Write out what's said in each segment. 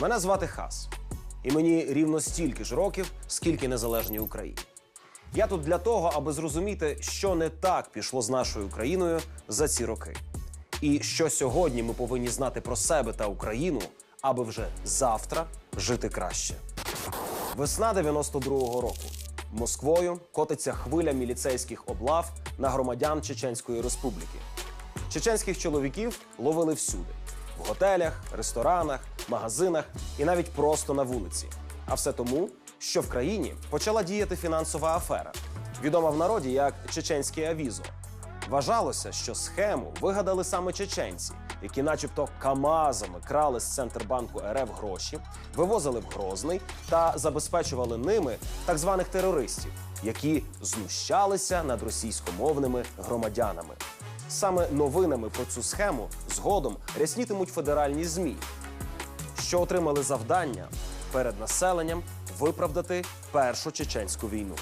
Мене звати Хас, і мені рівно стільки ж років, скільки незалежній Україні. Я тут для того, аби зрозуміти, що не так пішло з нашою країною за ці роки, і що сьогодні ми повинні знати про себе та Україну, аби вже завтра жити краще. Весна 92-го року. Москвою котиться хвиля міліцейських облав на громадян Чеченської Республіки. Чеченських чоловіків ловили всюди: в готелях, ресторанах, магазинах і навіть просто на вулиці. А все тому, що в країні почала діяти фінансова афера, відома в народі як чеченське авізо. Вважалося, що схему вигадали саме чеченці, які, начебто, камазами крали з Центрбанку РФ гроші, вивозили в Грозний та забезпечували ними так званих терористів, які знущалися над російськомовними громадянами. Саме новинами про цю схему згодом ряснітимуть федеральні змі, що отримали завдання перед населенням виправдати першу чеченську війну.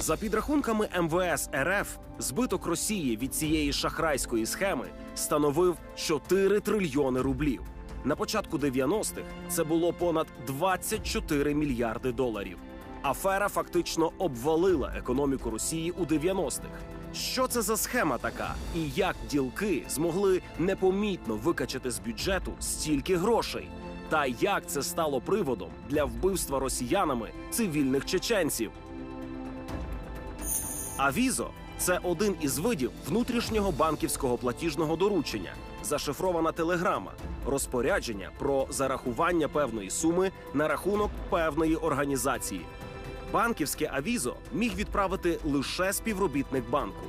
За підрахунками МВС РФ, збиток Росії від цієї шахрайської схеми становив 4 трильйони рублів. На початку 90-х це було понад 24 мільярди доларів. Афера фактично обвалила економіку Росії у 90-х. Що це за схема така, і як ділки змогли непомітно викачати з бюджету стільки грошей? Та як це стало приводом для вбивства росіянами цивільних чеченців? Авізо це один із видів внутрішнього банківського платіжного доручення, зашифрована телеграма, розпорядження про зарахування певної суми на рахунок певної організації. Банківське авізо міг відправити лише співробітник банку.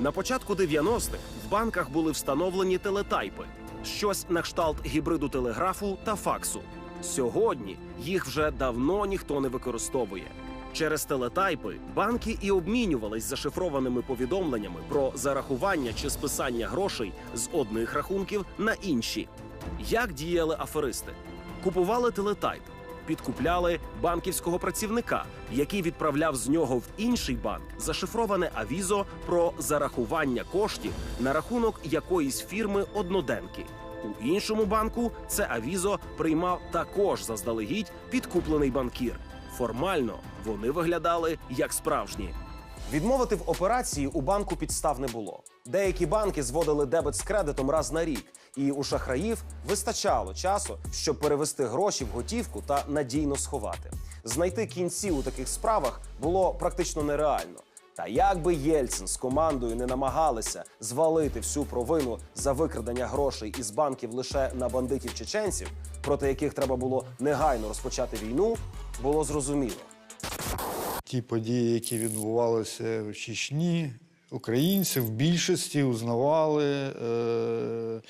На початку 90-х в банках були встановлені телетайпи, щось на кшталт гібриду телеграфу та факсу. Сьогодні їх вже давно ніхто не використовує. Через телетайпи банки і обмінювались зашифрованими повідомленнями про зарахування чи списання грошей з одних рахунків на інші. Як діяли аферисти? Купували телетайп, підкупляли банківського працівника, який відправляв з нього в інший банк зашифроване авізо про зарахування коштів на рахунок якоїсь фірми одноденки. У іншому банку це авізо приймав також заздалегідь підкуплений банкір. Формально вони виглядали як справжні. Відмовити в операції у банку підстав не було. Деякі банки зводили дебет з кредитом раз на рік, і у шахраїв вистачало часу, щоб перевести гроші в готівку та надійно сховати. Знайти кінці у таких справах було практично нереально. Та як би Єльцин з командою не намагалися звалити всю провину за викрадення грошей із банків лише на бандитів чеченців, проти яких треба було негайно розпочати війну, було зрозуміло. Ті події, які відбувалися в Чечні, українці в більшості узнавали е,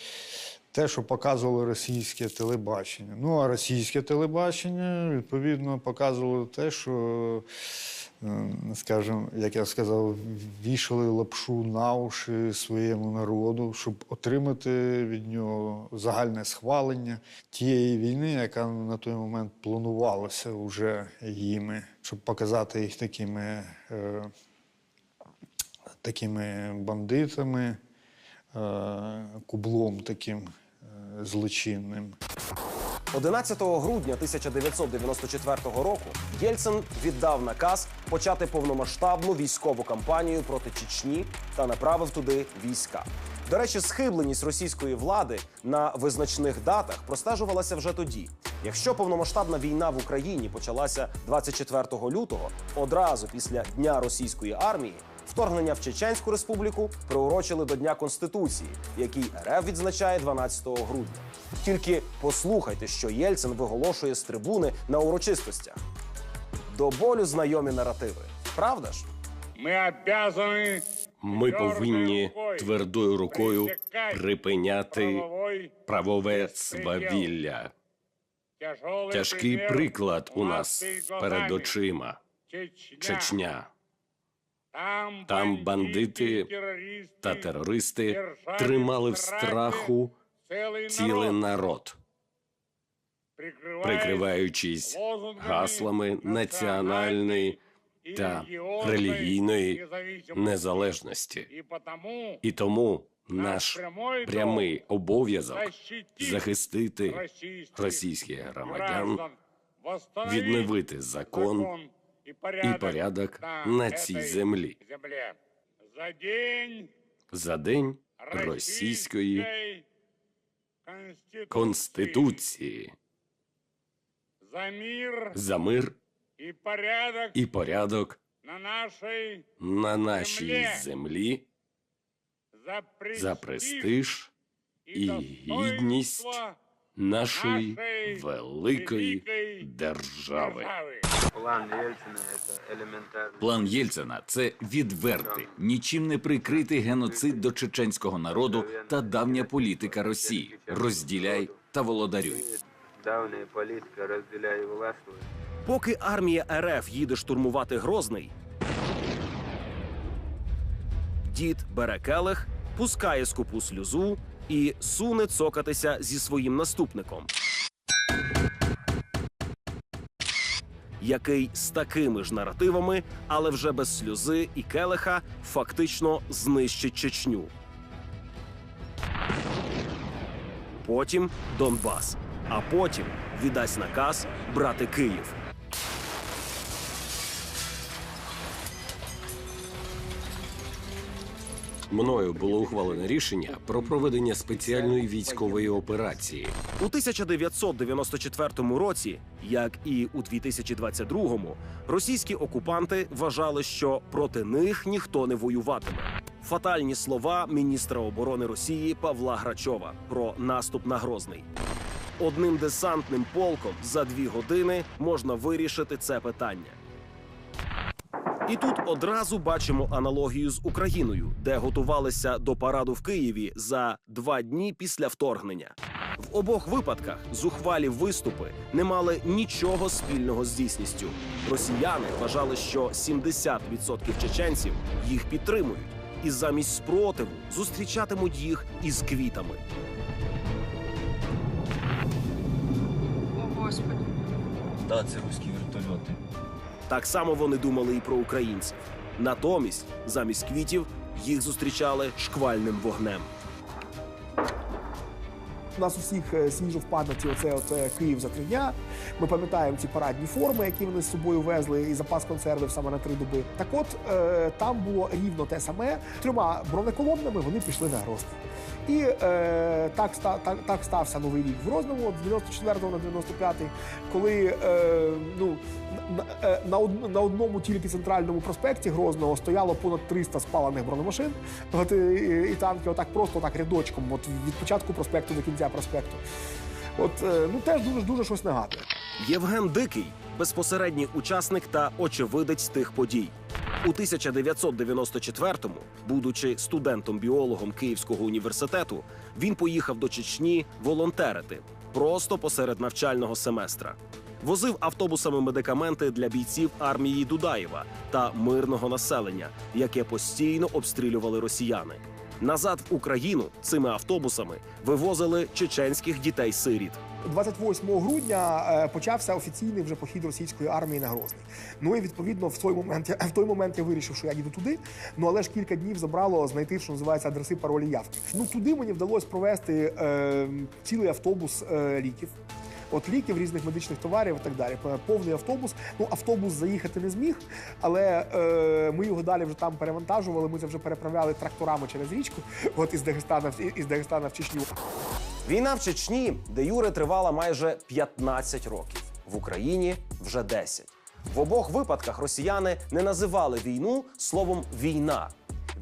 те, що показувало російське телебачення. Ну а російське телебачення відповідно показувало те, що, скажімо, як я сказав, вішали лапшу на уші своєму народу, щоб отримати від нього загальне схвалення тієї війни, яка на той момент планувалася вже їми, щоб показати їх такими, е, такими бандитами, е, кублом таким е, злочинним. 11 грудня 1994 року Єльцин віддав наказ почати повномасштабну військову кампанію проти Чечні та направив туди війська. До речі, схибленість російської влади на визначних датах простежувалася вже тоді. Якщо повномасштабна війна в Україні почалася 24 лютого, одразу після дня російської армії, вторгнення в Чеченську республіку приурочили до Дня Конституції, який РФ відзначає 12 грудня. Тільки послухайте, що Єльцин виголошує з трибуни на урочистостях. До болю знайомі наративи. Правда ж? Ми обязаны Ми повинні твердою рукою припиняти правове свавілля. Тяжкий приклад у нас перед очима. Чечня. Там бандити та терористи тримали в страху цілий народ, прикриваючись гаслами національної та релігійної незалежності. І тому Наш прямий обов'язок захистити російських громадян, відновити закон і порядок на цій землі. За день російської конституції за мир за мир і порядок і порядок на нашій на нашій Землі. землі за престиж, за престиж і гідність нашої великої держави. План Ельцина – это элементарно. План Єльцина це відвертий, нічим не прикритий геноцид до чеченського народу та давня політика Росії. Розділяй та володарюй. Давняя политика «разделяй и властвуй». Поки армія РФ їде штурмувати Грозний, дід бере келих, пускає скупу сльозу і суне цокатися зі своїм наступником. Який з такими ж наративами, але вже без сльози і келиха, фактично знищить Чечню. Потім Донбас, а потім віддасть наказ брати Київ. Мною було ухвалене рішення про проведення спеціальної військової операції. У 1994 році, як і у 2022-му, російські окупанти вважали, що проти них ніхто не воюватиме. Фатальні слова міністра оборони Росії Павла Грачова про наступ на Грозний. Одним десантним полком за дві години можна вирішити це питання. І тут одразу бачимо аналогію з Україною, де готувалися до параду в Києві за два дні після вторгнення. В обох випадках зухвалі виступи не мали нічого спільного з дійсністю. Росіяни вважали, що 70% чеченців їх підтримують, і замість спротиву зустрічатимуть їх із квітами. Господи. Та це руські вертольоти. Так само вони думали і про українців. Натомість, замість квітів, їх зустрічали шквальним вогнем. У нас усіх е, свіжо в пам'яті оце, оце Київ за три дня. Ми пам'ятаємо ці парадні форми, які вони з собою везли, і запас консервів саме на три доби. Так от е, там було рівно те саме. Трьома бронеколоннами вони пішли на Грозний. І е, так, так, так стався новий рік в Грозному, з 94 на 95, коли е, ну, на, е, на, на одному тільки центральному проспекті Грозного стояло понад 300 спалених бронемашин. От, і, і танки отак просто так рядочком, от від початку проспекту до кінця проспекту. От е, ну теж дуже дуже щось нагадує. Євген Дикий безпосередній учасник та очевидець тих подій. У 1994-му, будучи студентом-біологом Київського університету, він поїхав до Чечні волонтерити просто посеред навчального семестра. Возив автобусами медикаменти для бійців армії Дудаєва та мирного населення, яке постійно обстрілювали росіяни. Назад в Україну цими автобусами вивозили чеченських дітей-сиріт. 28 грудня е, почався офіційний вже похід російської армії на Грозний. Ну і відповідно в той момент в той момент я вирішив, що я їду туди. Ну але ж кілька днів забрало знайти, що називається адреси паролі явки. Ну туди мені вдалося провести е, цілий автобус е, ліків. От ліків, різних медичних товарів і так далі. Повний автобус. Ну, автобус заїхати не зміг, але е, ми його далі вже там перевантажували. Ми це вже переправляли тракторами через річку, от із Дагестана із Дагестана в Чечню. Війна в Чечні, де Юре тривала майже 15 років, в Україні вже 10. В обох випадках росіяни не називали війну словом війна.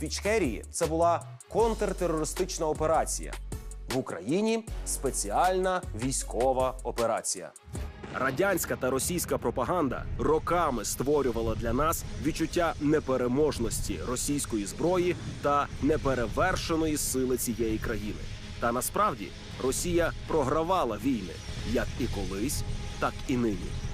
В Ічхерії це була контртерористична операція. В Україні спеціальна військова операція. Радянська та російська пропаганда роками створювала для нас відчуття непереможності російської зброї та неперевершеної сили цієї країни. Та насправді Росія програвала війни як і колись, так і нині.